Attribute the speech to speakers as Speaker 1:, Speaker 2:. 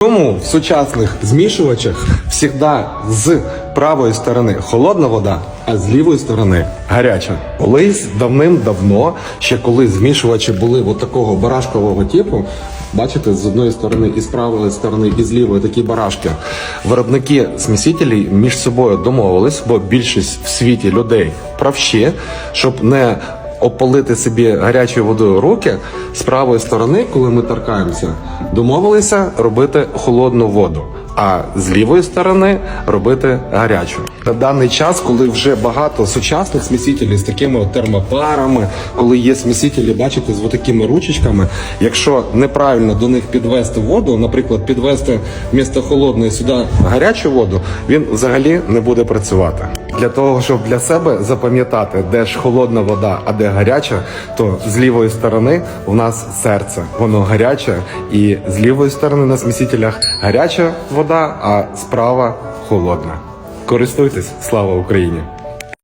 Speaker 1: Тому в сучасних змішувачах завжди з правої сторони холодна вода, а з лівої сторони гаряча. Колись давним-давно, ще коли змішувачі були от такого барашкового типу, бачите, з одної сторони і з правої сторони, і з лівої такі барашки. Виробники смісителей між собою домовились, бо більшість в світі людей правші, щоб не опалити собі гарячою водою руки з правої сторони, коли ми торкаємося, домовилися робити холодну воду. А з лівої сторони робити гарячу. На даний час, коли вже багато сучасних смісителів з такими от термопарами, коли є смісителі, бачите, з такими ручечками, якщо неправильно до них підвести воду, наприклад, підвести вмісто холодної сюди гарячу воду, він взагалі не буде працювати. Для того, щоб для себе запам'ятати, де ж холодна вода, а де гаряча, то з лівої сторони у нас серце, воно гаряче, і з лівої сторони на смісителях гаряча вода, а справа холодна. Користуйтесь, слава Україні!